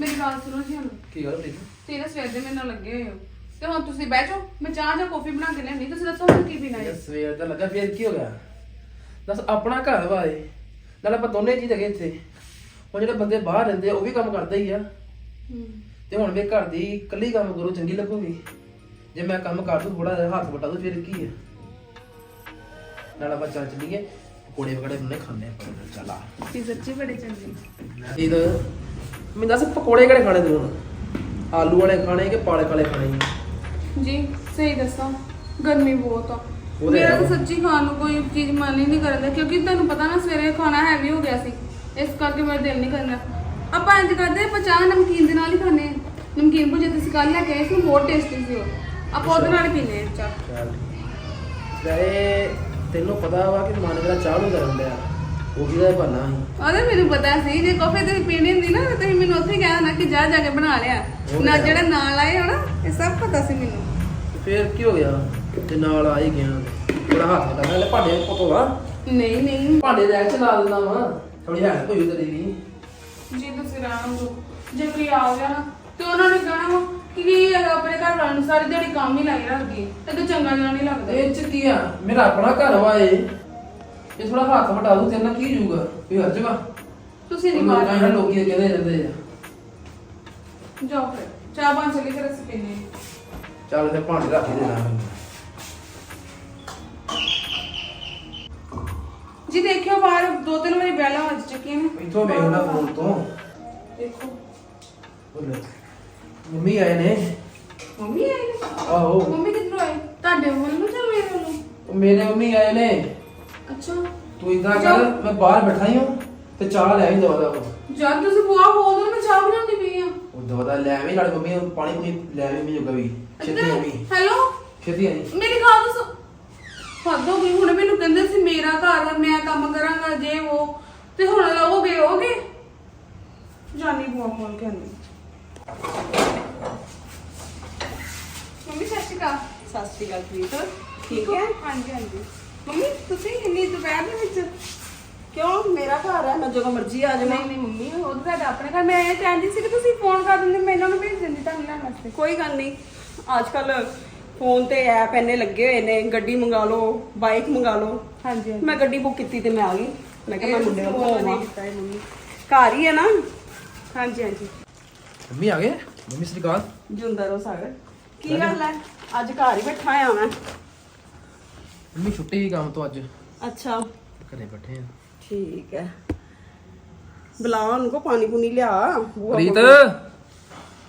ਮੇਰੀ ਗੱਲ ਸੁਣੋ ਜੀ ਹੁਣ। ਕੀ ਗੱਲ ਪ੍ਰੀਤ ਤੇਰੇ ਸਵੇਰ ਦੇ ਮੇਰੇ ਨਾਲ ਲੱਗੇ ਹੋਏ ਹੋ। ਤੇ ਹੁਣ ਤੁਸੀਂ ਬਹਿ ਜਾਓ। ਮੈਂ ਚਾਹ ਜਾਂ ਕੌਫੀ ਬਣਾ ਕੇ ਲਿਆਉਣੀ ਤੁਸੀਂ ਦੱਸੋ ਹੁਣ ਕੀ ਪੀਣਾ ਹੈ? ਸਵੇਰ ਦਾ ਲੱਗਾ ਫੇਰ ਕੀ ਹੋ ਗਿਆ? ਦੱਸ ਆਪਣਾ ਘਰ ਵਾਏ ਨਾਲ ਆਪਾਂ ਦੋਨੇ ਜੀ ਲੱਗੇ ਇੱਥੇ। ਹੁਣ ਜਿਹੜੇ ਬੰਦੇ ਬਾਹਰ ਰਹਿੰਦੇ ਆ, ਉਹ ਵੀ ਕੰਮ ਕਰਦੇ ਹੀ ਆ। ਤੇ ਹੁਣ ਵੀ ਘਰ ਦੀ ਇਕੱਲੀ ਕੰਮ ਕਰੋ ਚੰਗੀ ਲੱਗੂਗੀ। ਜੇ ਮੈਂ ਕੰਮ ਕਰ ਦੂੰ ਥੋੜਾ ਜਿਹਾ ਹੱਥ ਵਟਾ ਦੂੰ ਫਿਰ ਕੀ ਹੈ ਨਾਲ ਆਪਾਂ ਚੱਲ ਚੱਲੀਏ। ਪਕੌੜੇ ਵਗੜੇ ਬਣੇ ਖਾਣੇ ਆਪਾਂ ਚੱਲ ਆ। ਤੁਸੀਂ ਸੱਚੀ ਬੜੇ ਚੰਗੇ। ਇਹ ਮੈਂ ਦੱਸ ਪਕੌੜੇ ਕਿਹੜੇ ਖਾਣੇ ਤੂੰ ਹੁਣ? ਆਲੂ ਵਾਲੇ ਖਾਣੇ ਕਿ ਪਾਲੇ ਕਾਲੇ ਖਾਣੇ? ਜੀ ਸਹੀ ਦੱਸਾਂ। ਗਰਮੀ ਬਹੁਤ ਆ। ਤੇ ਮੇਰਾ ਤਾਂ। ਸੱਚੀ ਖਾਣ ਨੂੰ ਕੋਈ ਚੀਜ਼ ਮਨ ਹੀ ਨਹੀਂ ਕਰਦਾ ਕਿਉਂਕਿ ਤੁਹਾਨੂੰ ਪਤਾ ਨਾ ਸਵੇਰੇ ਖਾਣਾ ਹੈਵੀ ਹੋ ਗਿਆ ਸੀ। ਇਸ ਕਰਕੇ ਮੇਰਾ ਦਿਲ ਨਹੀਂ ਕਰਦਾ। ਆਪਾਂ ਇੰਜ ਕਰਦੇ ਆਪਾਂ ਚਾਹ ਨਮਕੀਨ ਦੇ ਨਾਲ ਹੀ ਖਾਣੇ ਆ ਨਮਕੀਨ ਭੁਜੇ ਤੁਸੀਂ ਕੱਲ ਲੈ ਕੇ ਆਏ ਸੀ ਬਹੁਤ ਟੇਸਟੀ ਸੀ ਉਹ। ਆਪਾਂ ਉਹਦੇ ਨਾਲ ਹੀ ਪੀਨੇ ਆ ਚਾਹ। ਚੱਲ। ਵੈਸੇ ਤੈਨੂੰ ਪਤਾ ਵਾ ਕਿ ਮਨ ਮੇਰਾ ਚਾਹ ਨੂੰ ਕਰਨ ਲਿਆ ਉਹ ਵੀ ਦਾ ਬਹਾਨਾ ਸੀ। ਉਹਦੇ ਮੈਨੂੰ ਪਤਾ ਸੀ ਜੇ ਕਾਫੀ ਤੇ ਪੀਣੀ ਹੁੰਦੀ ਨਾ ਤਾਂ ਤੁਸੀਂ ਮੈਨੂੰ ਉੱਥੇ ਹੀ ਕਹਿਣਾ ਕਿ ਜਾ ਜਾ ਕੇ ਬਣਾ ਲਿਆ। ਉਹ ਨਾ ਹੈ। ਜਿਹੜਾ ਨਾਲ ਆਏ ਹੋਣਾ ਇਹ ਸਭ ਪਤਾ ਸੀ ਮੈਨੂੰ। ਫੇਰ ਕੀ ਹੋ ਗਿਆ? ਤੇ ਨਾਲ ਆ ਹੀ ਗਿਆ ਥੋੜਾ ਹੱਥ ਲਗਾ ਲੈ ਭਾਂਡੇ ਪਤੋ ਵਾ ਨਹੀਂ ਨਹੀਂ। ਭਾਂਡੇ ਰੈਕ ਚ ਲਾ ਦਿੰਦਾ ਵਾ। ਥੋੜੀ ਹੈਲਪ ਕੋਈ ਤੇਰੀ ਨਹੀਂ। ਜੀ ਤੁਸੀਂ ਰਹਿਣ ਦਿਓ। ਜੇ ਕੋਈ ਆ ਗਿਆ ਨਾ ਤੇ ਉਹਨਾਂ ਨੇ ਕਹਿਣਾ ਵਾ ਕਿ ਕੀ ਹੈਗਾ ਆਪਣੇ ਘਰ ਵਾਲਿਆਂ ਨੂੰ ਸਾਰੀ ਦਿਹਾੜੀ ਕੰਮ ਹੀ ਲਾਈ ਰੱਖਦੀ ਹੈ। ਤੇ ਤੂੰ ਚੰਗਾ ਜਿਹਾ ਨਹੀਂ ਲੱਗਦਾ। ਇਹ ਚ ਕੀ ਆ? ਮੇਰਾ ਆਪਣਾ ਘਰ ਵਾ ਇਹ। ਇਹ ਥੋੜਾ ਹੱਥ ਵਟਾ ਦੂ ਤੇਰੇ ਨਾਲ ਕੀ ਜੂਗਾ? ਕੋਈ ਹਰਜ ਵਾ ਤੁਸੀਂ ਨਹੀਂ ਲੋਕਾਂ ਮਾਰਨਾ ਇਹਨਾਂ ਲੋਕੀ ਕਹਿੰਦੇ ਰਹਿੰਦੇ ਆ। ਜਾਓ ਫਿਰ। ਚਾਹ ਬਣ ਚਲੀ ਫਿਰ ਅਸੀਂ ਪੀਨੇ। ਚੱਲ ਤੇ ਭਾਂਡੇ ਰੱਖ ਹੀ ਦੇਣਾ ਮੈਨੂੰ ਜੀ ਦੇਖਿਓ ਬਾਹਰ ਦੋ ਤਿੰਨ ਵਾਰੀ ਬੈਲਾਂ ਵੱਜ ਚੁੱਕੀਆਂ ਨੇ। ਇੱਥੋਂ ਵੇਖ ਲੈ ਫੋਨ ਤੋਂ। ਦੇਖੋ। ਮੰਮੀ ਆਏ ਨੇ? ਮੰਮੀ ਆਈ ਨੇ? ਆਹੋ। ਮੰਮੀ ਕਿੱਧਰੋਂ ਆਈ ਤੁਹਾਡੇ ਵੱਲ ਜਾਂ ਮੇਰੇ ਵੱਲੋਂ? ਉਹ ਮੇਰੇ ਮੰਮੀ ਆਏ ਨੇ। ਅੱਛਾ। ਤੂੰ ਇਦਾਂ ਕਰ ਮੈਂ ਬਾਹਰ ਬੈਠਾ ਹੀ ਹਾਂ ਤੇ ਚਾਹ ਲੈ ਆਈ ਦਵਾ ਦਾ ਜਦ ਤੁਸੀਂ ਬੁਆ ਬੋਲ ਦੋ ਮੈਂ ਚਾਹ ਬਣਾਉਂਦੀ ਪਈ ਆ ਉਹ ਦਵਾ ਦਾ ਲੈ ਆਵੀਂ ਨਾਲੇ ਮੰਮੀ ਨੂੰ ਪਾਣੀ ਪੂਣੀ ਲੈ ਆਵੀਂ ਮੈਨੂੰ ਕਵੀ ਛੇਤੀ ਆਵੀਂ। ਹੈਲੋ? ਛੇਤੀ ਆਵੀਂ। ਮੇਰੀ ਗੱਲ ਦੱਸੋ ਹੱਦ ਹੋ ਗਈ ਹੁਣ ਮੈਨੂੰ ਕਹਿੰਦੇ ਸੀ ਮੇਰਾ ਘਰ ਆ, ਮੈਂ ਕੰਮ ਕਰਾਂਗਾ ਜੇ ਉਹ ਤੇ ਹੁਣ ਹੋ ਗਏ ਹੋ ਗਏ? ਜਾਨੀ ਬੁਆ ਕੋਲ ਕਹਿੰਦੀ। ਮੰਮੀ ਸਤਿ ਸ਼੍ਰੀ ਅਕਾਲ। ਸਤਿ ਸ਼੍ਰੀ ਅਕਾਲ ਪ੍ਰੀਤ ਠੀਕ ਹੋ? ਹੈ? ਹਾਂਜੀ ਹਾਂਜੀ। ਮੰਮੀ ਤੁਸੀਂ ਇੰਨੀ ਦੁਪਹਿਰ ਦੇ ਵਿੱਚ ਕਿਉਂ ਮੇਰਾ ਘਰ ਹੈ ਮੈਂ ਜਦੋਂ ਮਰਜ਼ੀ ਆ ਜਾਵਾਂ। ਨਹੀਂ ਨਹੀਂ ਮੰਮੀ ਉਹ ਤਾਂ ਤੁਹਾਡਾ ਆਪਣੇ ਘਰ। ਮੈਂ ਇਹ ਚਾਹੁੰਦੀ ਸੀ ਕਿ ਤੁਸੀਂ ਫੋਨ ਕਰ ਦਿੰਦੇ ਮੈਂ ਇਹਨਾਂ ਨੂੰ ਭੇਜ ਦਿੰਦੀ ਤੁਹਾਨੂੰ ਲੈਣ ਵਾਸਤੇ। ਕੋਈ ਗੱਲ ਨਹੀਂ। ਅੱਜ ਕੱਲ ਫੋਨ ਤੇ ਐਪ ਇੰਨੇ ਲੱਗੇ ਹੋਏ ਨੇ ਗੱਡੀ ਮੰਗਾ ਲਓ ਬਾਈਕ ਮੰਗਾ ਲਓ। ਹਾਂਜੀ ਮੈਂ ਗੱਡੀ ਬੁੱਕ ਕੀਤੀ ਤੇ ਮੈਂ ਆ ਗਈ। ਮੈਂ ਕਿਹਾ ਮੈਂ ਮੁੰਡੇ ਨੂੰ ਫੋਨ ਘੁਮਾਵਾਂ। ਨਹੀਂ ਕੀਤਾ ਹੈ ਮੰਮੀ। ਘਰ ਹੀ ਹੈ ਨਾ। ਹਾਂਜੀ ਹਾਂਜੀ। ਮੰਮੀ ਆ ਗਏ? ਮੰਮੀ ਸ੍ਰੀ ਅਕਾਲ। ਜੁੰਦਾ ਰੋ ਸਾਗਰ। ਕੀ ਗੱਲ ਹੈ ਅੱਜ ਘਰ ਹੀ ਬੈਠਾ ਆ ਮੈਂ। ਮੰਮੀ ਛੁੱਟੀ ਹੀ ਕੰਮ ਤੋਂ ਅੱਜ। ਅੱਛਾ। ਘਰੇ ਬੈਠੇ ਆ। ਠੀਕ ਹੈ। ਬੁਲਾ ਉਹਨੂੰ ਕੋ ਪਾਣੀ ਪੂਣੀ ਲਿਆ। ਪ੍ਰੀਤ।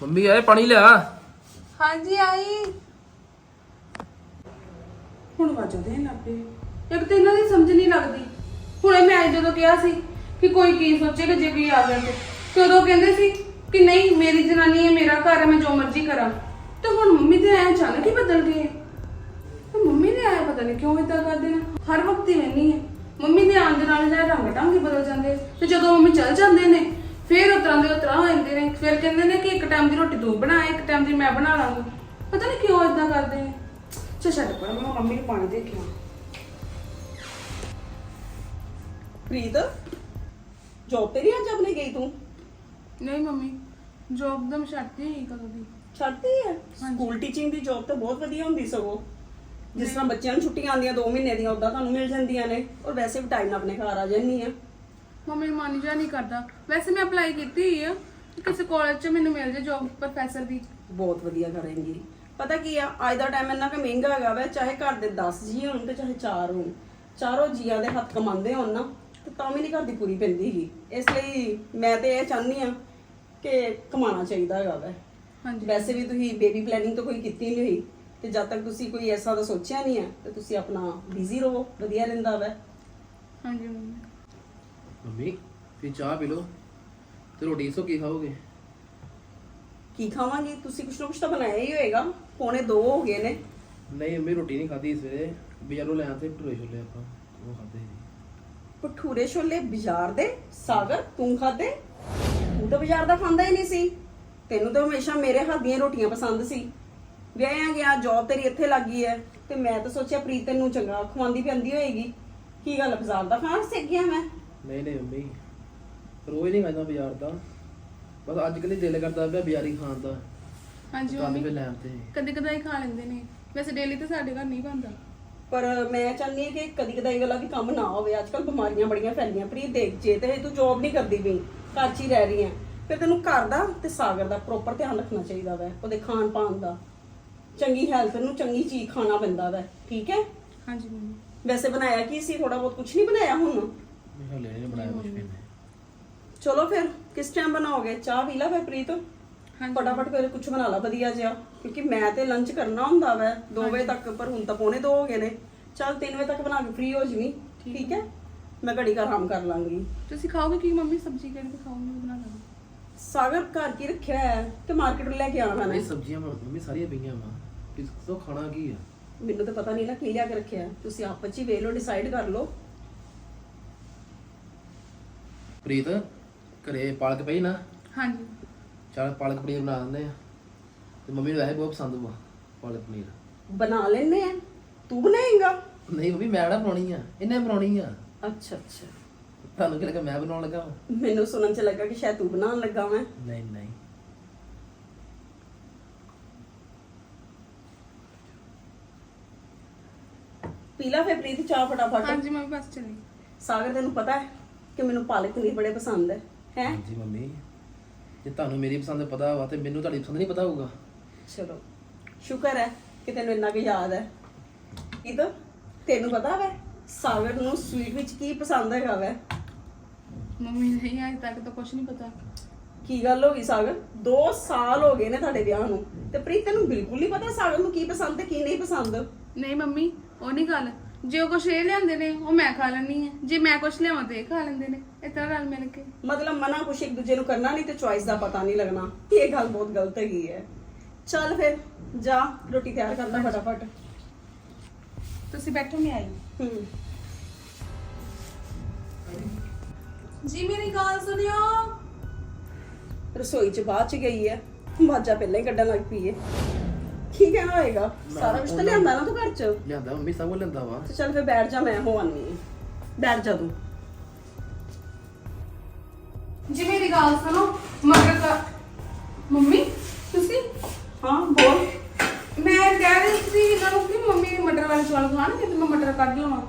ਮੰਮੀ ਆਏ ਪਾਣੀ ਲਿਆ। ਹਾਂਜੀ ਆਈ। ਹੁਣ ਵਜਦੇ ਨੇ ਲੱਭੇ ਇੱਕ ਤਾਂ ਇਹਨਾਂ ਦੀ ਸਮਝ ਨਹੀਂ ਲੱਗਦੀ। ਹੁਣੇ ਮੈਂ ਜਦੋਂ ਕਿਹਾ ਸੀ ਕਿ ਕੋਈ ਕੀ ਸੋਚੇਗਾ ਜੇ ਕੋਈ ਆ ਗਿਆ ਤੇ ਤੇ ਉਦੋਂ ਕਹਿੰਦੇ ਸੀ ਕਿ ਨਹੀਂ ਮੇਰੀ ਜਨਾਨੀ ਹੈ ਮੇਰਾ ਘਰ ਹੈ ਮੈਂ ਜੋ ਮਰਜ਼ੀ ਕਰਾਂ। ਤੇ ਹੁਣ ਮੰਮੀ ਦੇ ਐ ਅਚਾਨਕ ਹੀ ਬਦਲ ਗਏ। ਤੇ ਮੰਮੀ ਪਤਾ ਨਹੀਂ ਕਿਉਂ ਇਦਾਂ ਕਰਦੇ ਨੇ ਹਰ ਵਕਤ ਹੀ ਰਹਿਣੀ ਹੈ ਮੰਮੀ ਦੇ ਆਉਣ ਦੇ ਨਾਲ ਜਿਹੜਾ ਰੰਗ ਢੰਗ ਹੀ ਬਦਲ ਜਾਂਦੇ ਤੇ ਜਦੋਂ ਮੰਮੀ ਚਲ ਜਾਂਦੇ ਨੇ ਫੇਰ ਉਤਰਾਂ ਦੇ ਉਤਰਾਂ ਹੋ ਜਾਂਦੇ ਨੇ। ਫਿਰ ਕਹਿੰਦੇ ਨੇ ਕਿ ਇੱਕ ਟਾਈਮ ਦੀ ਰੋਟੀ ਤੂੰ ਬਣਾ ਇੱਕ ਟਾਈਮ ਦੀ ਮੈਂ ਬਣਾ ਲਾਂਗੀ। ਪਤਾ ਨਹੀਂ ਕਿਉਂ ਇਦਾਂ ਕਰਦੇ ਨੇ ਚੱਲ ਛੱਡ ਪਰ ਮੈਂ ਮੰਮੀ ਨੂੰ ਪਾਣੀ ਦੇ ਕੇ ਆਵਾਂ। ਪ੍ਰੀਤ ਜੋਬ ਤੇ ਨਹੀਂ ਅੱਜ ਆਪਣੇ ਗਈ ਤੂੰ? ਨਹੀਂ ਮੰਮੀ ਜੋਬ ਦਾ ਮੈਂ ਛੱਡਤੀ ਹੀ ਕਦੋਂ ਦੀ। ਛੱਡਦੀ ਹੈ ਸਕੂਲ ਟੀਚਿੰਗ ਦੀ ਜੌਬ ਤਾਂ ਬਹੁਤ ਵਧੀਆ ਹੁੰਦੀ ਸਗੋਂ। ਜਿਸ ਤਰ੍ਹਾਂ ਬੱਚਿਆਂ ਨੂੰ ਛੁੱਟੀਆਂ ਆਉਂਦੀਆਂ 2 ਮਹੀਨੇ ਦੀਆਂ ਉਦਾਂ ਤੁਹਾਨੂੰ ਮਿਲ ਜਾਂਦੀਆਂ ਨੇ। ਔਰ ਵੈਸੇ ਵੀ ਟਾਈਮ ਨਾਲ ਆਪਣੇ ਘਰ ਆ ਜਾਂਦੀ ਆ। ਮੰਮੀ ਮਨ ਜਾ ਨਹੀਂ ਕਰਦਾ। ਵੈਸੇ ਮੈਂ ਅਪਲਾਈ ਕੀਤੀ ਹੋਈ ਆ। ਕਿਸੇ ਕਾਲਜ 'ਚ ਮੈਨੂੰ ਮਿਲ ਜੇ ਜੋਬ ਪ੍ਰੋਫੈਸਰ ਦੀ। ਬਹੁਤ ਵਧੀਆ ਕਰੇਂਗੀ। ਪਤਾ ਕੀ ਆ ਅੱਜ ਦਾ ਟਾਈਮ ਇੰਨਾ ਕਿ ਮਹਿੰਗਾ ਹੈਗਾ ਵਾ ਚਾਹੇ ਘਰ ਦੇ 10 ਜੀ ਹੋਣ ਤੇ ਚਾਹੇ 4 ਹੋਣ। ਚਾਰੋਂ ਜੀਆਂ ਦੇ ਹੱਥ ਕਮਾਉਂਦੇ ਹੋਣ ਨਾ ਤੇ ਤਾਂ ਵੀ ਨਹੀਂ ਘਰ ਦੀ ਪੂਰੀ ਪੈਂਦੀ ਹੀ ਇਸ ਲਈ ਮੈਂ ਤੇ ਇਹ ਚਾਹੁੰਦੀ ਆ ਕਿ ਕਮਾਉਣਾ ਚਾਹੀਦਾ ਹੈਗਾ ਵਾ। ਹਾਂਜੀ। ਵੈਸੇ ਵੀ ਤੁਸੀਂ ਬੇਬੀ ਪਲੈਨਿੰਗ ਤਾਂ ਕੋਈ ਕੀਤੀ ਨਹੀਂ ਹੋਈ। ਤੇ ਜਦ ਤੱਕ ਤੁਸੀਂ ਕੋਈ ਐਸਾ ਦਾ ਸੋਚਿਆ ਨਹੀਂ ਹੈ ਤੇ ਤੁਸੀਂ ਆਪਣਾ ਬਿਜ਼ੀ ਰਹੋ ਵਧੀਆ ਰਹਿੰਦਾ ਵਾ। ਹਾਂਜੀ ਮੰਮੀ। ਮੰਮੀ ਚਾਹ ਪੀ ਲਓ। ਤੇ ਰੋਟੀ ਸੋ ਕੀ ਖਾਓਗੇ? ਕੀ ਖਾਵਾਂਗੀ? ਤੁਸੀਂ ਕੁਛ ਨਾ ਕੁਛ ਤਾਂ ਬਣਾਇਆ ਹੀ ਹੋਏਗਾ। ਪੌਣੇ 2 ਹੋ ਗਏ ਨੇ। ਨਹੀਂ ਮੰਮੀ ਰੋਟੀ ਨਹੀਂ ਖਾਧੀ ਸਵੇਰੇ। ਬਜ਼ਾਰੋਂ ਲੈ ਆਤੇ ਭਟੂਰੇ ਛੋਲੇ ਆਪਾਂ। ਉਹ ਖਾਦੇ ਭਠੂਰੇ ਛੋਲੇ ਬਾਜ਼ਾਰ ਦੇ? ਸਾਗਰ ਤੂੰ ਖਾਦੇ ਤੂੰ ਤਾਂ ਬਾਜ਼ਾਰ ਦਾ ਖਾਂਦਾ ਹੀ ਨਹੀਂ ਸੀ। ਤੈਨੂੰ ਤਾਂ ਹਮੇਸ਼ਾ ਮੇਰੇ ਹੱਥ ਦੀਆਂ ਰੋਟੀਆਂ ਪਸੰਦ ਸੀ। ਵਿਆਹਿਆ ਗਿਆ ਜੌਬ ਤੇਰੀ ਇੱਥੇ ਲੱਗੀ ਹੈ। ਤੇ ਮੈਂ ਤਾਂ ਸੋਚਿਆ ਪ੍ਰੀਤ ਤੈਨੂੰ ਚੰਗਾ ਖਵਾਉਂਦੀ ਪੈਂਦੀ ਹੋਏਗੀ। ਕੀ ਗੱਲ ਬਾਜ਼ਾਰ ਦਾ ਖਾਣਾ ਸਿੱਖ ਗਿਆ ਮੈਂ? ਨਹੀਂ ਨਹੀਂ ਮੰਮੀ। ਰੋਜ਼ ਨਹੀਂ ਖਾਂਦਾ ਬਾਜ਼ਾਰ ਦਾ। ਬਸ ਅੱਜ ਕੱਲ੍ਹ ਹੀ ਦਿਲ ਕਰਦਾ ਪਿਆ ਬਾਜ਼ਾਰੀ ਖਾਣ ਦਾ। ਹਾਂਜੀ ਤਾਂ ਮੰਮੀ ਵੀ ਲੈਣ ਤੇ। ਕਦੇ ਕਦਾਈ ਖਾ ਲੈਂਦੇ ਨੇ। ਵੈਸੇ ਡੇਲੀ ਤਾਂ ਸਾਡੇ ਘਰ ਨਹੀਂ ਬਣਦਾ। ਪਰ ਮੈਂ ਚਾਹੁੰਦੀ ਹਾਂ ਕਿ ਕਦੀ ਕਦਾਈ ਵਾਲਾ ਵੀ ਕੰਮ ਨਾ ਹੋਵੇ। ਅੱਜ ਕੱਲ ਬਿਮਾਰੀਆਂ ਬੜੀਆਂ ਫੈਲੀਆਂ ਪ੍ਰੀਤ ਦੇਖ ਜੇ ਤੇ ਤੂੰ ਜੌਬ ਨਹੀਂ ਕਰਦੀ ਪਈ ਘਰ 'ਚ ਹੀ ਰਹਿ ਰਹੀ ਹੈ। ਫਿਰ ਤੈਨੂੰ ਘਰ ਦਾ ਤੇ ਸਾਗਰ ਦਾ ਪ੍ਰੋਪਰ ਧਿਆਨ ਰੱਖਣਾ ਚਾਹੀਦਾ ਵੈ ਉਹਦੇ ਖਾਣ ਪਾਣ ਦਾ। ਚੰਗੀ ਹੈਲਥ ਨੂੰ ਚੰਗੀ ਚੀਜ਼ ਖਾਣਾ ਪੈਂਦਾ ਵੈ ਠੀਕ ਹੈ? ਹਾਂਜੀ ਮੰਮੀ। ਵੈਸੇ ਬਣਾਇਆ ਕੀ ਸੀ? ਥੋੜਾ ਬਹੁਤ ਕੁਝ ਨਹੀਂ ਬਣਾਇਆ ਹੁਣ? ਮੈਂ ਹਲੇ ਨਹੀਂ ਬਣਾਇਆ ਕੁਝ ਵੀ ਚਲੋ ਫਿਰ ਕਿਸ ਟਾਈਮ ਬਣਾਓਗੇ? ਚਾਹ ਪੀ ਲਾ ਫਿਰ ਪ੍ਰੀਤ। ਹਾਂਜੀ। ਫਟਾਫਟ ਫਿਰ ਕੁਝ ਬਣਾ ਲਾ ਵਧੀਆ ਜਿਹਾ। ਕਿਉਂਕਿ ਮੈਂ ਤੇ ਲੰਚ ਕਰਨਾ ਹੁੰਦਾ ਵੈ 2 ਵਜੇ ਤੱਕ ਪਰ ਹੁਣ ਤਾਂ ਪੌਣੇ 2 ਹੋ ਗਏ ਨੇ। ਚੱਲ 3 ਵਜੇ ਤੱਕ ਬਣਾ ਕੇ ਫ੍ਰੀ ਹੋ ਜਵੀਂ ਠੀਕ ਹੈ। ਮੈਂ ਘੜੀ ਘਰ ਆਰਾਮ ਕਰ ਲਾਂਗੀ। ਤੁਸੀਂ ਖਾਓਗੇ ਕੀ ਮੰਮੀ? ਸਬਜ਼ੀ ਕਿਹੜੀ ਖਾਓਗੇ? ਮੈਂ ਬਣਾ ਲਾਂਗੀ। ਸਾਗਰ ਘਰ ਕੀ ਰੱਖਿਆ ਹੈ? ਤੇ ਮਾਰਕੀਟ ਲੈ ਕੇ ਆਉਣਾ ਇਹ ਮੈਂ ਸਬਜ਼ੀਆਂ ਮੰਮੀ ਸਾਰੀਆਂ ਪਈਆਂ ਵਾ। ਕਿਸ ਤੋਂ ਖਾਣਾ ਕੀ ਆ? ਮੈਨੂੰ ਤਾਂ ਪਤਾ ਨਹੀਂ ਨਾ ਕੀ ਲਿਆ ਕੇ ਰੱਖਿਆ। ਹੈ। ਤੁਸੀਂ ਆਪਸ 'ਚ ਹੀ ਵੇਖ ਲਓ ਡਿਸਾਈਡ ਕਰ ਲਓ। ਪ੍ਰੀਤ ਘਰੇ ਪਾਲਕ ਪਈ ਨਾ? ਹਾਂਜੀ। ਚੱਲ ਪਾਲਕ ਪਨੀਰ ਬਣਾ ਦਿੰਦੇ ਆ। ਤੇ ਮੰਮੀ ਨੂੰ ਵੈਸੇ ਬਹੁਤ ਪਸੰਦ ਵਾ ਪਾਲਕ ਪਨੀਰ। ਬਣਾ ਲੈਣੇ ਆ। ਤੂੰ ਬਣਾਏਂਗਾ? ਨਹੀਂ ਮੰਮੀ ਮੈਂ ਨਾ ਬਣਾਉਣੀ ਆ? ਇਹਨੇ ਬਣਾਉਣੀ ਆ। ਅੱਛਾ ਅੱਛਾ। ਤੁਹਾਨੂੰ ਕੀ ਲੱਗਾ? ਮੈਂ ਬਣਾਉਣ ਲੱਗਾ ਵਾਂ? ਮੈਨੂੰ ਸੁਣਨ 'ਚ ਲੱਗਾ ਕਿ ਸ਼ਾਇਦ ਤੂੰ ਬਣਾਉਣ ਲੱਗਾ ਮੈਂ ਨਹੀਂ ਨਹੀਂ। ਪੀ ਲਾ ਫਿਰ ਪ੍ਰੀਤ ਚਾਹ ਫਟਾਫਟ। ਹਾਂਜੀ ਮੰਮੀ ਬਸ ਚੱਲੀ। ਸਾਗਰ ਤੈਨੂੰ ਪਤਾ ਹੈ ਕਿ ਮੈਨੂੰ ਪਾਲਕ ਪਨੀਰ ਬੜੇ ਪਸੰਦ ਹੈ ਹੈ? ਹਾਂਜੀ ਮੰਮੀ। ਜੇ ਤੁਹਾਨੂੰ ਮੇਰੀ ਪਸੰਦ ਪਤਾ ਵਾ ਤੇ ਮੈਨੂੰ ਤੁਹਾਡੀ ਪਸੰਦ ਨਹੀਂ ਪਤਾ ਹੋਊਗਾ। ਚਲੋ ਸ਼ੁਕਰ ਹੈ ਕਿ ਤੈਨੂੰ ਇੰਨਾ ਕੁ ਯਾਦ ਹੈ। ਇਹ ਤਾਂ ਤੈਨੂੰ ਪਤਾ ਵੈ ਸਾਗਰ ਨੂੰ ਸਵੀਟ ਵਿੱਚ ਕੀ ਪਸੰਦ ਹੈਗਾ ਵੈ? ਮੰਮੀ ਨਹੀਂ ਅੱਜ ਤੱਕ ਤਾਂ ਕੁਝ ਨਹੀਂ ਪਤਾ। ਕੀ ਗੱਲ ਹੋ ਗਈ ਸਾਗਰ? 2 ਸਾਲ ਹੋ ਗਏ ਨੇ ਤੁਹਾਡੇ ਵਿਆਹ ਨੂੰ ਤੇ ਪ੍ਰੀਤ ਤੈਨੂੰ ਬਿਲਕੁਲ ਨਹੀਂ ਪਤਾ ਸਾਗਰ ਨੂੰ ਕੀ ਪਸੰਦ ਤੇ ਕੀ ਨਹੀਂ ਪਸੰਦ। ਨਹੀਂ ਮੰਮੀ ਉਹ ਨਹੀਂ ਗੱਲ। ਜੇ ਉਹ ਕੁਛ ਇਹ ਲਿਆਂਦੇ ਨੇ ਉਹ ਮੈਂ ਖਾ ਲੈਣੀ ਹੈ। ਜੇ ਮੈਂ ਕੁਛ ਲਿਆਵਾਂ ਤੇ ਇਹ ਖਾ ਲੈਂਦੇ ਨੇ ਇਸ ਤਰ੍ਹਾਂ ਰਲ ਮਿਲ ਕੇ। ਮਤਲਬ ਮਨਾ ਕੁਛ ਇੱਕ ਦੂਜੇ ਨੂੰ ਕਰਨਾ ਨਹੀਂ ਤੇ ਚੁਆਇਸ ਦਾ ਪਤਾ ਨਹੀਂ ਲੱਗਣਾ। ਇਹ ਗੱਲ ਬਹੁਤ ਗਲਤ ਹੈਗੀ ਹੈ। ਚੱਲ ਫਿਰ ਜਾ ਰੋਟੀ ਤਿਆਰ ਕਰ ਲੈ। ਫਟਾਫਟ। ਤੁਸੀਂ ਬੈਠੋ ਮੈਂ ਆਈ। ਹੂੰ। ਜੀ ਮੇਰੀ ਗੱਲ ਸੁਣਿਓ। ਰਸੋਈ ਚ ਬਾਅਦ ਚ ਗਈ ਹੈ। ਬਾਜਾ ਪਹਿਲਾਂ ਹੀ ਕੱਢਣ ਲੱਗ ਪਈ ਹੈ। ਕੀ ਕਹਿਣਾ ਹੋਏਗਾ? ਸਾਰਾ ਕੁਝ ਤਾਂ ਲਿਆਂਦਾ ਨਾ ਤੂੰ ਘਰ ਚ? ਲਿਆਂਦਾ ਮੰਮੀ ਸਭ ਕੁਝ ਲਿਆਂਦਾ ਵਾ। ਤੇ ਚੱਲ ਫਿਰ ਬੈਠ ਜਾ ਮੈਂ ਹੋ ਆਨੀ ਬੈਠ ਜਾ ਤੂੰ। ਜੀ ਮੇਰੀ ਗੱਲ ਸੁਣੋ। ਮਟਰ ਦਾ ਮੰਮੀ ਤੁਸੀਂ? ਹਾਂ ਬੋਲ। ਮੈਂ ਕਹਿ ਰਹੀ ਸੀ ਇਹਨਾਂ ਨੂੰ ਕਿ ਮੰਮੀ ਮਟਰ ਵਾਲੇ ਚੌਲ ਖਾਣਗੇ ਤੇ ਮੈਂ ਮਟਰ ਕੱਢ ਲਵਾਂ।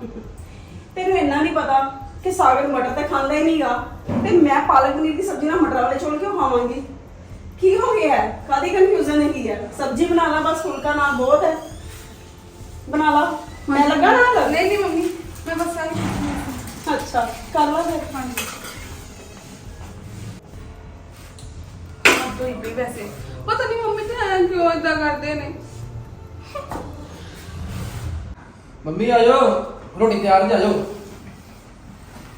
ਤੈਨੂੰ ਇੰਨਾ ਨਹੀਂ ਪਤਾ ਕਿ ਸਾਗਰ ਮਟਰ ਤਾਂ ਖਾਂਦਾ ਹੀ ਨਹੀਂਗਾ ਤੇ ਮੈਂ ਪਾਲਕ ਪਨੀਰ ਦੀ ਸਬਜ਼ੀ ਨਾਲ ਮਟਰ ਵਾਲੇ ਚੌਲ ਕਿਉਂ ਖਾਵਾਂਗੀ? ਕੀ ਹੋ ਗਿਆ ਹੈ ਕਾਦੀ ਕਨਫਿਊਜ਼ਨ ਹੈਗੀ ਹੈ ਸਬਜ਼ੀ ਬਣਾ ਲਾ ਬਸ ਫੁਲਕਾ ਨਾਲ ਬਹੁਤ ਹੈ ਬਣਾ ਲਾ ਮੈਂ ਲੱਗਾ ਨਾਲ ਨਹੀਂ ਨਹੀਂ ਮੰਮੀ ਮੈਂ ਬਸ ਆਈ ਪੁੱਛਣਾ ਸੀ। ਅੱਛਾ ਕਰ ਲਾ ਫਿਰ ਹਾਂਜੀ ਆਹ ਤੋਂ ਹੀ ਵੈਸੇ ਪਤਾ ਨਹੀਂ ਮੰਮੀ ਤੇ ਐਂ ਕਿਉਂ ਇਦਾਂ ਕਰਦੇ ਨੇ ਮੰਮੀ ਆ ਜਾਓ ਰੋਟੀ ਤਿਆਰ ਜੀ ਆ ਜਾਓ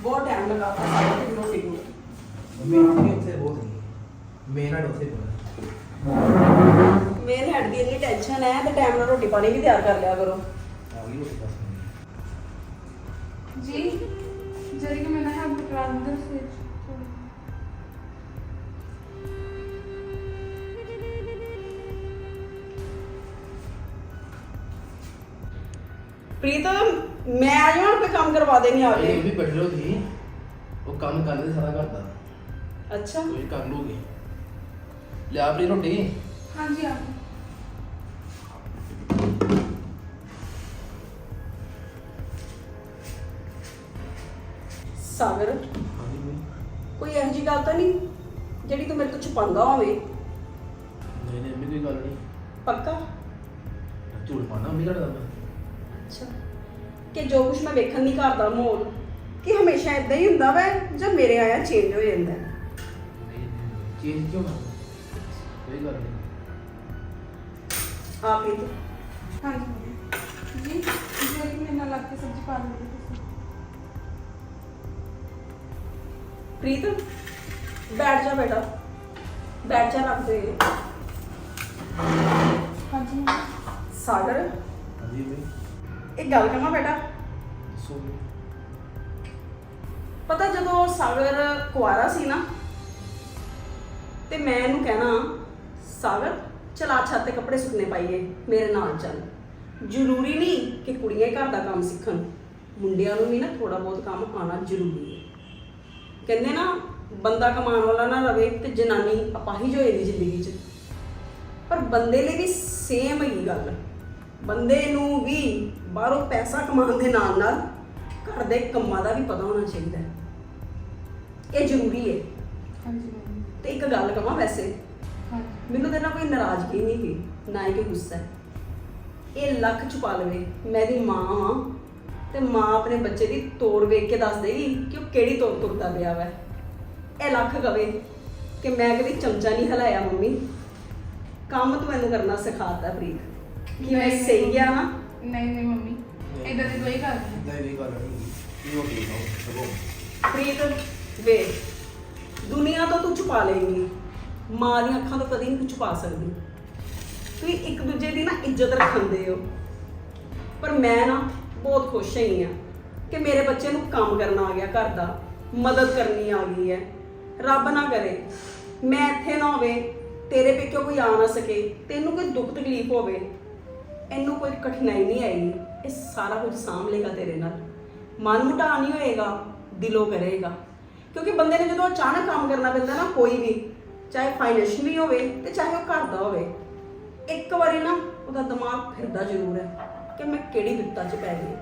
ਬਹੁਤ ਟਾਈਮ ਲਗਾਤਾ ਸਾਗਰ ਦੀ ਰੋਟੀ ਨੂੰ ਮੰਮੀ ਮੰਮੀ ਉੱਥੇ ਬਹੁਤ ਨਹੀਂ ਮੇਰਾ ਨੀ ਉੱਥੇ ਬਹੁਤ ਮੇਰੇ ਹੈਡ ਦੀ ਇੰਨੀ ਟੈਨਸ਼ਨ ਹੈ ਤੇ ਟਾਈਮ ਨਾਲ ਰੋਟੀ ਪਾਣੀ ਵੀ ਤਿਆਰ ਕਰ ਲਿਆ ਕਰੋ। ਆ ਗਈ ਰੋਟੀ ਬਸ। ਜੀ ਜਰੀ ਕਿ ਮੈਂ ਨਾ ਹੈਲਪ ਕਰਾ ਦਿੰਦਾ ਸੀ। ਪ੍ਰੀਤ ਮੈਂ ਆ ਜਾਵਾਂ ਕੋਈ ਕੰਮ ਕਰਵਾ ਦੇ ਨਹੀਂ ਆ ਇਹ ਗਏ ਵੀ ਬੈਠ ਲਓ ਤੁਸੀਂ। ਉਹ ਕੰਮ ਕਰ ਲੈਂਦੇ ਸਾਰਾ ਘਰ ਦਾ। ਅੱਛਾ। ਕੋਈ ਕਰ ਲੋਗੇ ਲਿਆ ਆਪਣੀ ਰੋਟੀ? ਹਾਂਜੀ ਆ ਸਾਗਰ ਕੋਈ ਇਹੋ ਜਿਹੀ ਗੱਲ ਤਾਂ ਨਹੀਂ ਜਿਹੜੀ ਤੂੰ ਮੇਰੇ ਤੋਂ ਛੁਪਾਉਂਦਾ ਹੋਵੇ? ਨਹੀਂ ਨਹੀਂ ਕੋਈ ਗੱਲ ਨਹੀਂ। ਪੱਕਾ? ਝੂਠ ਪਾਣਾ ਮੰਮੀ ਤੁਹਾਡਾ ਮੈਂ। ਅੱਛਾ। ਕਿ ਜੋ ਕੁਝ ਮੈਂ ਵੇਖਣ ਨਹੀਂ ਕਰਦਾ ਮਾਹੌਲ ਕਿ ਹਮੇਸ਼ਾ ਇਦਾਂ ਹੀ ਹੁੰਦਾ ਵੈ ਜਾਂ ਮੇਰੇ ਆਇਆ ਚੇਂਜ ਹੋ ਜਾਂਦਾ? ਹੈ? ਨਹੀਂ ਚੇਂਜ ਕਿਉਂ ਨਾ? ਕੋਈ ਗੱਲ ਨਹੀਂ। ਆ ਪ੍ਰੀਤ ਹਾਂਜੀ ਮੰਮੀ। ਜੀ ਮੇਰੇ ਨਾਲ ਲੱਗ ਕੇ ਸਬਜ਼ੀ ਪਾ ਲਓਗੇ ਤੁਸੀਂ। ਪ੍ਰੀਤ ਬੈਠ ਜਾ ਬੇਟਾ। ਬੈਠ ਜਾ ਰੱਖ ਦੇ। ਹਾਂਜੀ ਮੰਮੀ। ਹਾਂਜੀ ਸਾਗਰ ਮੰਮੀ। ਇੱਕ ਗੱਲ ਕਹਾਂ ਬੇਟਾ। ਦੱਸੋ। ਪਤਾ ਜਦੋਂ ਸਾਗਰ ਕੁਆਰਾ ਸੀ ਨਾ ਤੇ ਮੈਂ ਇਹਨੂੰ ਕਹਿਣਾ ਸਾਗਰ ਚਲ ਆ ਛੱਤ ਤੇ ਕੱਪੜੇ ਸੁੱਕਣੇ ਪਾਈਏ ਮੇਰੇ ਨਾਲ ਚੱਲ। ਜ਼ਰੂਰੀ ਨਹੀਂ ਕਿ ਕੁੜੀਆਂ ਹੀ ਘਰ ਦਾ ਕੰਮ ਸਿੱਖਣ। ਮੁੰਡਿਆਂ ਨੂੰ ਵੀ ਨਾ ਥੋੜਾ ਬਹੁਤ ਕੰਮ ਆਉਣਾ ਜ਼ਰੂਰੀ ਹੈ। ਕਹਿੰਦੇ ਨਾ ਬੰਦਾ ਕਮਾਉਣ ਵਾਲਾ ਨਾ ਰਵੇ ਤੇ ਜਨਾਨੀ ਅਪਾਹਿਜ ਹੋਏ ਦੀ ਜ਼ਿੰਦਗੀ 'ਚ। ਪਰ ਬੰਦੇ ਲਈ ਵੀ ਸੇਮ ਹੀ ਗੱਲ ਬੰਦੇ ਨੂੰ ਵੀ ਬਾਹਰੋਂ ਪੈਸਾ ਕਮਾਉਣ ਦੇ ਨਾਲ ਨਾਲ ਘਰ ਦੇ ਕੰਮਾਂ ਦਾ ਵੀ ਪਤਾ ਹੋਣਾ ਚਾਹੀਦਾ ਹੈ। ਇਹ ਜ਼ਰੂਰੀ ਹੈ। ਹਾਂਜੀ ਤੇ ਇੱਕ ਗੱਲ ਕਹਾਂ ਵੈਸੇ ਮੈਨੂੰ ਤੇ ਨਾ ਕੋਈ ਨਾਰਾਜ਼ਗੀ ਨਹੀਂ ਸੀ ਨਾ ਹੀ ਕੋਈ ਗੁੱਸਾ ਹੈ। ਇਹ ਲੱਖ ਛੁਪਾ ਲਵੇ ਮੈਂ ਦੀ ਮਾਂ ਵਾਂ ਤੇ ਮਾਂ ਆਪਣੇ ਬੱਚੇ ਦੀ ਤੋੜ ਵੇਖ ਕੇ ਦੱਸ ਦੇਗੀ ਕਿ ਉਹ ਕਿਹੜੀ ਤੋੜ ਤੁਰਦਾ ਪਿਆ ਵਾ। ਇਹ ਲੱਖ ਕਵੇ ਕਿ ਮੈਂ ਕਦੀ ਚਮਚਾ ਨਹੀਂ ਹਲਾਇਆ ਮੰਮੀ। ਕੰਮ ਤੂੰ ਮੈਨੂੰ ਕਰਨਾ ਸਿਖਾਤਾ ਪ੍ਰੀਤ। ਕਿ ਮੈਂ ਨਹੀਂ, ਸਹੀ ਗਿਆ ਨਾ ਨਹੀਂ ਨਹੀਂ ਮੰਮੀ ਇਦਾਂ ਦੀ ਕੋਈ ਗੱਲ ਨਹੀਂ। ਇਦਾਂ ਵੀ ਗੱਲ ਨਹੀਂ। ਕੀ ਹੋ ਗਈ ਨਾ ਸਗੋਂ। ਪ੍ਰੀਤ ਵੇ ਦੁਨੀਆ ਤੋਂ ਤੂੰ ਛੁਪਾ ਲੇਂਗੀ ਮਾਂ ਦੀਆਂ ਅੱਖਾਂ ਤੋਂ ਕਦੀ ਨਹੀਂ ਛੁਪਾ ਸਕਦੀ। ਤੁਸੀਂ ਇੱਕ ਦੂਜੇ ਦੀ ਨਾ ਇੱਜ਼ਤ ਰੱਖਦੇ ਹੋ। ਪਰ ਮੈਂ ਨਾ ਬਹੁਤ ਖੁਸ਼ ਹੈਗੀ ਆ ਕਿ ਮੇਰੇ ਬੱਚੇ ਨੂੰ ਕੰਮ ਕਰਨਾ ਆ ਗਿਆ, ਘਰ ਦਾ। ਮਦਦ ਕਰਨੀ ਆ ਗਈ ਹੈ। ਰੱਬ ਨਾ ਕਰੇ, ਮੈਂ ਇੱਥੇ ਨਾ ਹੋਵੇ, ਤੇਰੇ ਪੇਕਿਓ ਕੋਈ ਆ ਨਾ ਸਕੇ, ਤੈਨੂੰ ਕੋਈ ਦੁੱਖ ਤਕਲੀਫ ਹੋਵੇ, ਇਹਨੂੰ ਕੋਈ ਕਠਿਨਾਈ ਨਹੀਂ ਆਏਗੀ। ਇਹ ਸਾਰਾ ਕੁਝ ਸਾਂਭ ਲੇਗਾ ਤੇਰੇ ਨਾਲ। ਮਨ ਮੁਟਾ ਨਹੀਂ ਹੋਏਗਾ, ਦਿਲੋਂ ਕਰੇਗਾ। ਕਿਉਂਕਿ ਬੰਦੇ ਨੇ ਜਦੋਂ ਅਚਾਨਕ ਕੰਮ ਕਰਨਾ ਪੈਂਦਾ ਨਾ, ਕੋਈ ਵੀ ਚਾਹੇ ਫਾਈਨੈਂਸ਼ਲੀ ਹੋਵੇ ਤੇ ਚਾਹੇ ਉਹ ਘਰ ਦਾ ਹੋਵੇ, ਇੱਕ ਵਾਰੀ ਨਾ ਉਹਦਾ ਦਿਮਾਗ ਫਿਰਦਾ ਜ਼ਰੂਰ ਹੈ ਕਿ ਮੈਂ ਕਿਹੜੀ ਵਿਪਤਾ 'ਚ ਪੈ ਗਈ।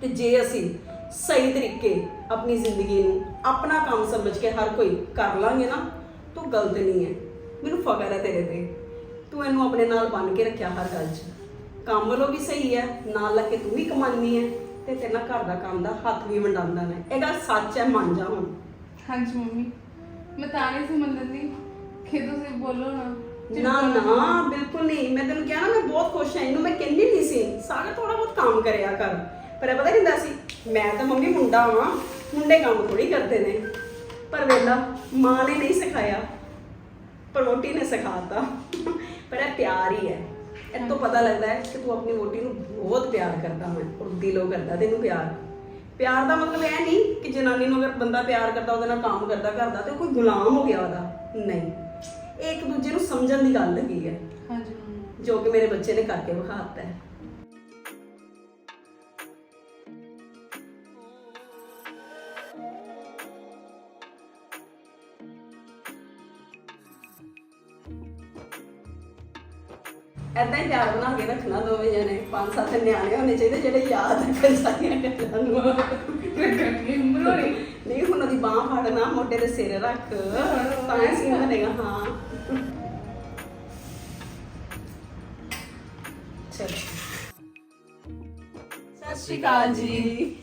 ਤੇ ਜੇ ਅਸੀਂ ਸਹੀ ਤਰੀਕੇ ਆਪਣੀ ਜ਼ਿੰਦਗੀ ਨੂੰ ਆਪਣਾ ਕੰਮ ਸਮਝ ਕੇ ਹਰ ਕੋਈ ਕਰ ਲਾਂਗੇ ਨਾ, ਤੂੰ ਗਲਤ ਨਹੀਂ ਹੈ। ਮੈਨੂੰ ਫਖਰ ਹੈ ਤੇਰੇ ਤੇ। ਤੂੰ ਇਹਨੂੰ ਆਪਣੇ ਨਾਲ ਬੰਨ ਕੇ ਰੱਖਿਆ ਹਰ ਗੱਲ 'ਚ। ਕੰਮ ਵੱਲੋਂ ਵੀ ਸਹੀ ਹੈ, ਨਾਲ ਲੱਗ ਕੇ ਤੂੰ ਵੀ ਕਮਾਨੀ ਹੈ ਤੇ ਤੇਰੇ ਨਾਲ ਘਰ ਦਾ ਕੰਮ ਦਾ ਹੱਥ ਵੀ ਵੰਡਾਉਂਦਾ ਨੇ ਇਹ ਗੱਲ ਸੱਚ ਹੈ, ਮੰਨ ਜਾ ਹੁਣ। ਹਾਂਜੀ ਮੰਮੀ। ਮੈਂ ਤਾਂ ਨਹੀਂ ਸੀ ਮੰਨਦੀ ਕਿ ਤੁਸੀਂ ਬੋਲੋ ਨਾ। ਨਾ ਨਾ, ਬਿਲਕੁਲ ਨਹੀਂ। ਮੈਂ ਤੈਨੂੰ ਕਿਹਾ ਨਾ, ਮੈਂ ਬਹੁਤ ਖੁਸ਼ ਹਾਂ। ਇਹਨੂੰ ਮੈਂ ਕਹਿੰਦੀ ਨਹੀਂ ਸੀ। ਸਾਰਾ ਥੋੜਾ ਬਹੁਤ ਕੰਮ ਕਰਿਆ ਕਰ। ਪਰ ਇਹ ਪਤਾ ਕੀ ਸੀ? ਮੈਂ ਤਾਂ ਮੰਮੀ ਮੁੰਡਾ ਹਾਂ ਮੁੰਡੇ ਕੰਮ ਥੋੜੀ ਕਰਦੇ ਨੇ। ਪਰ ਵੇਲਾ ਮਾਂ ਨੇ ਨਹੀਂ ਸਿਖਾਇਆ। ਪਰ ਵੋਟੀ ਨੇ ਸਿਖਾਤਾ। ਪਰ ਇਹ ਪਿਆਰ ਹੀ ਹੈ। ਇਹ ਤੋਂ ਪਤਾ ਲੱਗਦਾ ਹੈ ਕਿ ਤੂੰ ਆਪਣੀ ਵੋਟੀ ਨੂੰ ਬਹੁਤ ਪਿਆਰ ਕਰਦਾ ਹੈ ਔਰ ਦਿਲੋਂ ਕਰਦਾ, ਤੈਨੂੰ ਪਿਆਰ। ਪਿਆਰ ਦਾ ਮਤਲਬ ਇਹ ਨਹੀਂ ਕਿ ਜਨਾਨੀ ਨੂੰ ਅਗਰ ਬੰਦਾ ਪਿਆਰ ਕਰਦਾ ਉਹਦੇ ਨਾਲ ਕੰਮ ਕਰਦਾ ਕਰਦਾ ਤੇ ਉਹ ਕੋਈ ਗੁਲਾਮ ਹੋ ਗਿਆ ਉਹਦਾ। ਨਹੀਂ। ਇਹ ਇੱਕ ਦੂਜੇ ਨੂੰ ਸਮਝਣ ਦੀ ਗੱਲ ਹੈਗੀ ਹੈ। ਹਾਂਜੀ ਜੋ ਕਿ ਮੇਰੇ ਬੱਚੇ ਨੇ ਕਰਕੇ ਵਿਖਾਤਾ ਹੈ। ਏਦਾਂ ਹੀ ਪਿਆਰ ਬਣਾ ਕੇ ਰੱਖਣਾ ਦੋਵੇਂ ਜਣੇ। ਪੰਜ ਸੱਤ ਨਿਆਣੇ ਹੋਣੇ ਚਾਹੀਦੇ ਜਿਹੜੇ ਯਾਦ ਰੱਖਣ ਸਾਰੀਆਂ ਗੱਲਾਂ ਨੂੰ। ਕੱਟੀ ਮਰੋੜੀ ਨਹੀਂ ਹੁਣ ਉਹਦੀ ਬਾਹ ਫੜਨਾ ਮੋਢੇ ਦੇ ਸਿਰ ਰੱਖ। ਤਾਂ ਹੀ ਸੀ ਬਣੇਗਾ ਹਾਂ। ਚਲ। ਸਤਿ ਸ਼੍ਰੀ ਅਕਾਲ ਜੀ।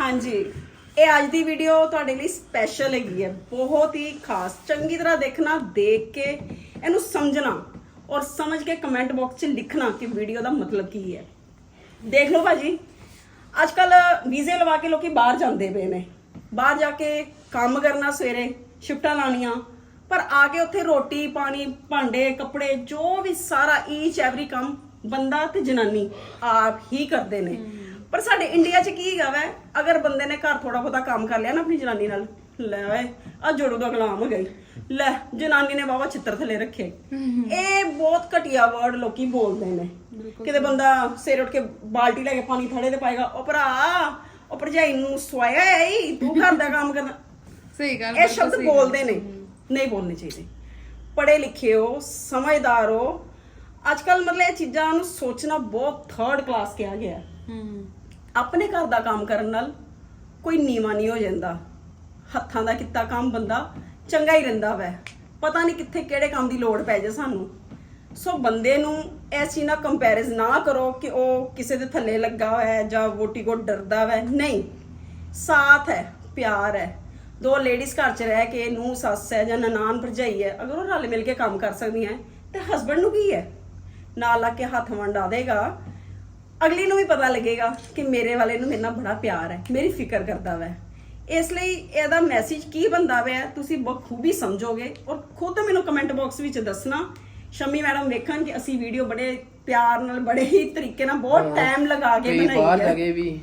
ਹਾਂਜੀ। ਇਹ ਅੱਜ ਦੀ ਵੀਡੀਓ ਤੁਹਾਡੇ ਲਈ ਸਪੈਸ਼ਲ ਹੈਗੀ ਹੈ ਬਹੁਤ ਹੀ ਖਾਸ। ਚੰਗੀ ਤਰ੍ਹਾਂ ਦੇਖਣਾ ਦੇਖ ਕੇ ਇਹਨੂੰ ਸਮਝਣਾ। ਔਰ ਸਮਝ ਕੇ ਕਮੈਂਟ ਬਾਕਸ 'ਚ ਲਿਖਣਾ ਕਿ ਵੀਡੀਓ ਦਾ ਮਤਲਬ ਕੀ ਹੈ। ਦੇਖ ਲਓ ਭਾਜੀ ਅੱਜ ਕੱਲ ਵੀਜ਼ੇ ਲਵਾ ਕੇ ਲੋਕੀ ਬਾਹਰ ਜਾਂਦੇ ਪਏ ਨੇ। ਬਾਹਰ ਜਾ ਕੇ ਕੰਮ ਕਰਨਾ ਸਵੇਰੇ ਸ਼ਿਫਟਾਂ ਲਾਣੀਆਂ ਪਰ ਆ ਕੇ ਉੱਥੇ ਰੋਟੀ ਪਾਣੀ ਭਾਂਡੇ ਕੱਪੜੇ ਜੋ ਵੀ ਸਾਰਾ ਈਚ ਐਵਰੀ ਕੰਮ ਬੰਦਾ ਤੇ ਜਨਾਨੀ ਆਪ ਹੀ ਕਰਦੇ ਨੇ। ਪਰ ਸਾਡੇ ਇੰਡੀਆ 'ਚ ਕੀ ਹੈਗਾ ਵੈ ਅਗਰ ਬੰਦੇ ਨੇ ਘਰ ਥੋੜਾ ਬਹੁਤਾ ਕੰਮ ਕਰ ਲਿਆ ਨਾ ਆਪਣੀ ਜਨਾਨੀ ਨਾਲ ਲੈ ਓਏ ਆ ਜੋੜੋ ਦਾ ਗੁਲਾਮ ਹੋ ਗਈ ਲੈ ਜਨਾਨੀ ਨੇ ਬਾਬਾ ਛਿੱਤਰ ਥੱਲੇ ਰੱਖੇ। ਇਹ ਬਹੁਤ ਘਟੀਆ ਵਰਡ ਲੋਕੀ ਬੋਲਦੇ ਨੇ। ਕਿਤੇ ਬੰਦਾ ਸਿਰ ਉੱਠ ਕੇ ਬਾਲਟੀ ਲੈ ਕੇ ਪਾਣੀ ਥੜੇ ਤੇ ਪਾਏਗਾ ਉਹ ਭਰਾ ਉਹ ਭਰਜਾਈ ਨੂੰ ਸਵਾਇਆ ਐ ਤੂੰ ਘਰ ਦਾ ਕੰਮ ਕਰਨਾ ਸਹੀ ਗੱਲ ਇਹ ਸ਼ਬਦ ਬੋਲਦੇ ਨੇ ਨਹੀਂ ਬੋਲਣੇ ਚਾਹੀਦੇ। ਪੜ੍ਹੇ ਲਿਖੇ ਹੋ ਸਮਝਦਾਰ ਹੋ ਅੱਜ ਕੱਲ ਮਤਲਬ ਇਹ ਚੀਜ਼ਾਂ ਨੂੰ ਸੋਚਣਾ ਬਹੁਤ ਥਰਡ ਕਲਾਸ ਕਿਹਾ ਗਿਆ ਆਪਣੇ ਘਰ ਦਾ ਕੰਮ ਕਰਨ ਨਾਲ ਕੋਈ ਨੀਵਾ ਨਹੀਂ ਹੋ ਜਾਂਦਾ। ਹੱਥਾਂ ਦਾ ਕੀਤਾ ਕੰਮ ਬੰਦਾ ਚੰਗਾ ਹੀ ਰਹਿੰਦਾ ਵੈ। ਪਤਾ ਨਹੀਂ ਕਿੱਥੇ ਕਿਹੜੇ ਕੰਮ ਦੀ ਲੋੜ ਪੈ ਜਾ ਸਾਨੂੰ। ਸੋ ਬੰਦੇ ਨੂੰ ਇਸ ਚੀਜ਼ ਨਾਲ ਕੰਪੈਰੀਜ਼ ਨਾ ਕਰੋ ਕਿ ਉਹ ਕਿਸੇ ਦੇ ਥੱਲੇ ਲੱਗਾ ਹੋਇਆ ਹੈ ਜਾਂ ਵੋਟੀ ਕੋ ਡਰਦਾ ਵੈ। ਨਹੀਂ ਸਾਥ ਹੈ ਪਿਆਰ ਹੈ। ਦੋ ਲੇਡੀਜ਼ ਘਰ 'ਚ ਰਹਿ ਕੇ ਨੂੰ ਸੱਸ ਹੈ ਜਾਂ ਨਨਾਣ ਭਰਜਾਈ ਹੈ ਅਗਰ ਉਹ ਰਲ ਮਿਲ ਕੇ ਕੰਮ ਕਰ ਸਕਦੀਆਂ ਹੈ, ਤੇ ਹਸਬੰਡ ਨੂੰ ਕੀ ਹੈ? ਨਾਲ ਲਾ ਕੇ ਹੱਥ ਵੰਡਾ ਦੇਗਾ। ਅਗਲੀ ਨੂੰ ਵੀ ਪਤਾ ਲੱਗੇਗਾ ਕਿ ਮੇਰੇ ਵਾਲੇ ਨੂੰ ਮੇਰੇ ਨਾਲ ਬੜਾ ਪਿਆਰ ਹੈ ਮੇਰੀ ਫਿਕਰ ਕਰਦਾ ਵੈ। ਇਸ ਲਈ ਇਹਦਾ ਮੈਸੇਜ ਕੀ ਬੰਦਾ ਵੈ ਤੁਸੀਂ ਬਖੂਬੀ ਸਮਝੋਗੇ ਔਰ ਖੁਦ ਮੈਨੂੰ ਕਮੈਂਟ ਬਾਕਸ ਵਿੱਚ ਦੱਸਣਾ। ਸ਼ਮੀ ਮੈਡਮ ਵੇਖਣ ਕਿ ਅਸੀਂ ਵੀਡੀਓ ਬੜੇ ਪਿਆਰ ਨਾਲ ਬੜੇ ਹੀ ਤਰੀਕੇ ਨਾਲ ਬਹੁਤ ਟਾਈਮ ਲਗਾ ਕੇ ਕਈ ਬਾਹਰ ਬਣਾਈ ਹੈ ਕੇ ਵੀ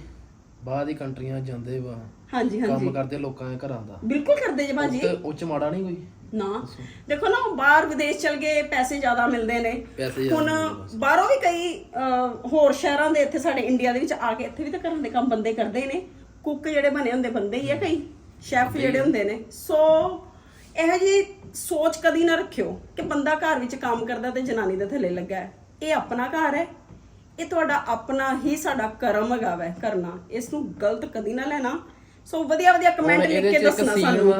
ਬਾਹਰ ਦੀ ਕੰਟਰੀਆਂ ਜਾਂਦੇ ਵਾ। ਹਾਂਜੀ ਹਾਂਜੀ। ਕੰਮ ਕਰਦੇ ਲੋਕਾਂ ਦੇ ਘਰਾਂ ਦਾ। ਬਿਲਕੁਲ ਕਰਦੇ ਜੇ ਭਾਜੀ। ਤੇ ਉਹ ਚ ਮਾੜਾ ਨਹੀਂ ਕੋਈ? ਨਾ। ਦੇਖੋ ਨਾ ਉਹ ਬਾਹਰ ਵਿਦੇਸ਼ ਚਲ ਗਏ ਪੈਸੇ ਜ਼ਿਆਦਾ ਮਿਲਦੇ ਨੇ। ਪੈਸੇ ਜ਼ਿਆਦਾ ਹੁਣ ਮਿਲਦੇ ਬਸ। ਬਾਹਰੋਂ ਵੀ ਕਈ ਅਹ, ਹੋਰ ਸ਼ਹਿਰਾਂ ਦੇ ਇੱਥੇ ਸਾਡੇ ਇੰਡੀਆ ਦੇ ਵਿੱਚ ਆ ਕੇ ਇੱਥੇ ਵੀ ਤਾਂ ਘਰਾਂ ਦੇ ਕੰਮ ਬੰਦੇ ਕਰਦੇ ਨੇ। ਕੁੱਕ ਜਿਹੜੇ ਬਣੇ ਹੁੰਦੇ ਬੰਦੇ ਹੀ ਆ ਕਈ ਸ਼ੈਫ ਜਿਹੜੇ ਹੁੰਦੇ ਨੇ। ਸੋ ਇਹੋ ਜੀ ਸੋਚ ਕਦੀ ਨਾ ਰੱਖਿਓ ਕਿ ਬੰਦਾ ਘਰ ਵਿੱਚ ਕੰਮ ਕਰਦਾ ਤੇ ਜਨਾਨੀ ਦੇ ਥੱਲੇ ਲੱਗਾ ਹੈ। ਇਹ ਆਪਣਾ ਘਰ ਹੈ। ਇਹ ਤੁਹਾਡਾ ਆਪਣਾ ਹੀ ਸਾਡਾ ਕਰਮ ਹੈਗਾ ਵੈ ਕਰਨਾ। ਇਸ ਨੂੰ ਗਲਤ ਕਦੀ ਨਾ ਲੈਣਾ। ਸੋ ਵਧੀਆ ਵਧੀਆ ਕਮੈਂਟ ਲਿਖ ਕੇ ਦੱਸਣਾ ਸੀਨ।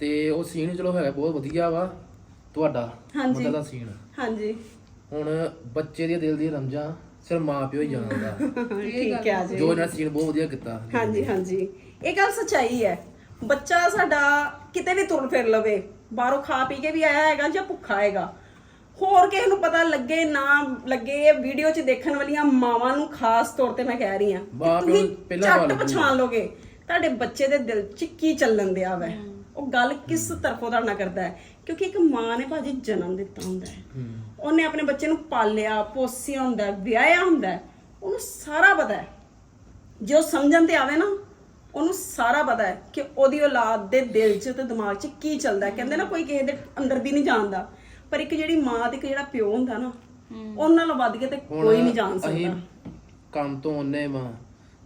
ਤੇ ਉਹ ਸੀਨ ਚਲੋ ਹੈਗਾ ਬਹੁਤ ਵਧੀਆ ਵਾ ਤੁਹਾਡਾ। ਮੁੰਡੇ ਦਾ ਸੀਨ ਹਾਂਜੀ। ਹੁਣ ਬੱਚੇ ਦੇ ਦਿਲ ਦੀ ਰਮਜਾਂ ਸਿਰ ਮਾਂ ਪਿਓ ਹੀ ਜਾਣਦਾ। ਠੀਕ ਹੈ ਜੀ। ਜੋ ਇਹਨਾਂ ਸੀਨ ਬਹੁਤ ਵਧੀਆ ਕੀਤਾ। ਹਾਂਜੀ ਹਾਂਜੀ। ਇਹ ਗੱਲ ਸੱਚਾਈ ਹੈ। ਬੱਚਾ ਸਾਡਾ ਕਿਤੇ ਵੀ ਤੁਰ ਫਿਰ ਲਵੇ ਬਾਹਰੋਂ ਖਾ ਪੀ ਕੇ ਵੀ ਆਇਆ ਹੈਗਾ ਜਾਂ ਭੁੱਖਾ ਹੈਗਾ। ਹੋਰ ਕਿਸੇ ਨੂੰ ਪਤਾ ਲੱਗੇ ਨਾ ਲੱਗੇ ਇਹ ਵੀਡੀਓ 'ਚ ਦੇਖਣ ਵਾਲੀਆਂ ਮਾਵਾਂ ਨੂੰ ਖਾਸ ਤੌਰ ਤੇ ਮੈਂ ਕਹਿ ਰਹੀ ਹਾਂ ਕਿ ਮਾਂ ਪਿਓ ਤੁਸੀਂ ਪਹਿਲਾਂ ਝੱਟ ਵਾਲ ਪਛਾਣ ਲੋਗੇ। ਤੁਹਾਡੇ ਬੱਚੇ ਦੇ ਦਿਲ 'ਚ ਕੀ ਚੱਲਣ ਦਿਆ ਵੈ? ਉਹ ਗੱਲ ਕਿਸ ਤਰਫੋਂ ਤੁਹਾਡਾ ਕਰਦਾ ਹੈ? ਕਿਉਂਕਿ ਇੱਕ ਮਾਂ ਨੇ ਭਾਜੀ ਜਨਮ ਦਿੱਤਾ ਹੁੰਦਾ ਹੈ। ਉਹਨੇ ਆਪਣੇ ਬੱਚੇ ਨੂੰ ਪਾਲਿਆ ਪੋਸਿਆ ਹੁੰਦਾ ਵਿਆਹਿਆ ਹੁੰਦਾ ਉਹਨੂੰ ਸਾਰਾ ਪਤਾ ਹੈ। ਜੇ ਸਮਝਣ ਤੇ ਆਵੇ ਨਾ ਉਹਨੂੰ ਸਾਰਾ ਪਤਾ ਹੈ ਕਿ ਉਹਦੀ ਔਲਾਦ ਦੇ ਦਿਲ 'ਚ ਤੇ ਦਿਮਾਗ 'ਚ ਕੀ ਚੱਲਦਾ। ਕਹਿੰਦੇ ਨਾ ਕੋਈ ਕਿਸੇ ਦੇ ਅੰਦਰ ਦੀ ਨਹੀਂ ਜਾਣਦਾ ਪਰ ਇੱਕ ਜਿਹੜੀ ਮਾਂ ਤੇ ਇੱਕ ਜਿਹੜਾ ਪਿਓ ਹੁੰਦਾ ਨਾ ਉਹਨਾਂ ਨਾਲੋਂ ਵੱਧ ਕੇ ਤੇ ਹੁਣ ਕੋਈ ਨਹੀਂ ਜਾਣ ਅਸੀਂ ਸਕਦਾ। ਕੰਮ ਤੋਂ ਆਉਂਦੇ ਵਾਂ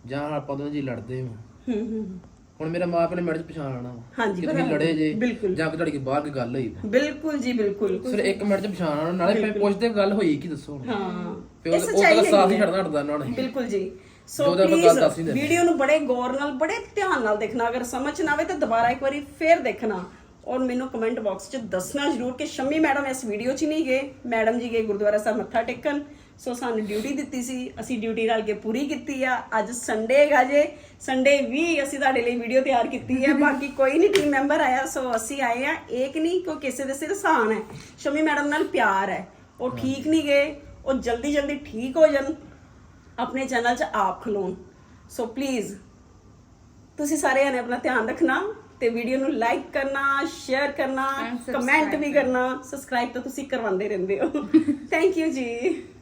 ਜਾਂ ਆਪਾਂ ਦੋਵੇਂ ਜੀ ਲੜਦੇ ਵਾਂ ਹੂੰ ਹੂੰ। ਹੁਣ ਮੇਰਾ ਮਾਂ ਪਿਓ ਨੇ ਮੇਰੇ ਚ ਪਛਾਣ ਆਣਾ ਵਾ ਹਾਂਜੀ, ਤੁਸੀਂ ਬਰਾਬਰ। ਲੜੇ ਜੇ ਬਿਲਕੁਲ। ਜਾਂ ਕਿ ਤੁਹਾਡੀ ਕੋਈ ਬਾਹਰ ਕੋਈ ਗੱਲ ਹੋਈ। ਬਿਲਕੁਲ ਜੀ ਬਿਲਕੁਲ ਫਿਰ ਇੱਕ ਮਿੰਟ ਚ ਪਛਾਣ ਆਣਾ ਨਾਲੇ ਫਿਰ ਪੁੱਛਦੇ ਗੱਲ ਹੋਈ ਕੀ ਦੱਸੋ ਹੁਣ ਹਾਂ ਫਿਰ ਇਹ ਉਹ ਸੱਚਾਈ ਉਹ ਸਾਥ ਹੀ ਹੈਗੀ ਹੈ। ਛੱਡਦਾ ਹਟਦਾ ਉਹਨਾਂ ਨੇ ਬਿਲਕੁਲ ਜੀ ਸੋ ਜੋ ਤਾਂ ਆਪਾਂ ਗੱਲ ਪਲੀਜ਼ ਦੱਸ ਹੀ ਦਿੰਦੇ। ਵੀਡੀਓ ਨੂੰ ਬੜੇ ਗੌਰ ਨਾਲ ਬੜੇ ਧਿਆਨ ਨਾਲ ਦੇਖਣਾ ਅਗਰ ਸਮਝ ਨਾ ਆਵੇ ਤਾਂ ਦੁਬਾਰਾ ਇੱਕ ਵਾਰੀ ਫੇਰ ਦੇਖਣਾ ਔਰ ਮੈਨੂੰ ਕਮੈਂਟ ਬਾਕਸ 'ਚ ਦੱਸਣਾ ਜ਼ਰੂਰ ਕਿ ਸ਼ੰਮੀ ਮੈਡਮ ਇਸ ਵੀਡੀਓ 'ਚ ਨਹੀਂ ਗਏ ਮੈਡਮ ਜੀ ਗਏ ਗੁਰਦੁਆਰਾ ਸਾਹਿਬ ਮੱਥਾ ਟੇਕਣ ਸੋ ਸਾਨੂੰ ਡਿਊਟੀ ਦਿੱਤੀ ਸੀ ਅਸੀਂ ਡਿਊਟੀ ਰਲ ਕੇ ਪੂਰੀ ਕੀਤੀ ਆ। ਅੱਜ ਸੰਡੇ ਹੈਗਾ ਜੇ। ਸੰਡੇ ਵੀ ਅਸੀਂ ਤੁਹਾਡੇ ਲਈ ਵੀਡੀਓ ਤਿਆਰ ਕੀਤੀ ਹੈ ਬਾਕੀ ਕੋਈ ਨਹੀਂ ਟੀਮ ਮੈਂਬਰ ਆਇਆ ਸੋ ਅਸੀਂ ਆਏ ਆ। ਇੱਕ ਨਹੀਂ ਕੋਈ ਕਿਸੇ ਦੇ ਸਿਰ ਆਸਾਨ ਹੈ। ਸ਼ੰਮੀ ਮੈਡਮ ਨਾਲ ਪਿਆਰ ਹੈ। ਉਹ ਠੀਕ ਨਹੀਂ ਗਏ ਉਹ ਜਲਦੀ ਜਲਦੀ ਠੀਕ ਹੋ ਜਾਣ। ਆਪਣੇ ਚੈਨਲ 'ਚ ਆਪ ਖਲੋਣ। ਸੋ ਪਲੀਜ਼ ਤੁਸੀਂ ਸਾਰੇ ਨੇ ਆਪਣਾ ਧਿਆਨ ਰੱਖਣਾ ਤੇ ਵੀਡੀਓ ਨੂੰ ਲਾਈਕ ਕਰਨਾ ਸ਼ੇਅਰ ਕਰਨਾ ਕਮੈਂਟ ਵੀ ਕਰਨਾ। ਸਬਸਕ੍ਰਾਈਬ ਤਾਂ ਤੁਸੀਂ ਕਰਵਾਉਂਦੇ ਰਹਿੰਦੇ ਹੋ। ਥੈਂਕ ਯੂ ਜੀ।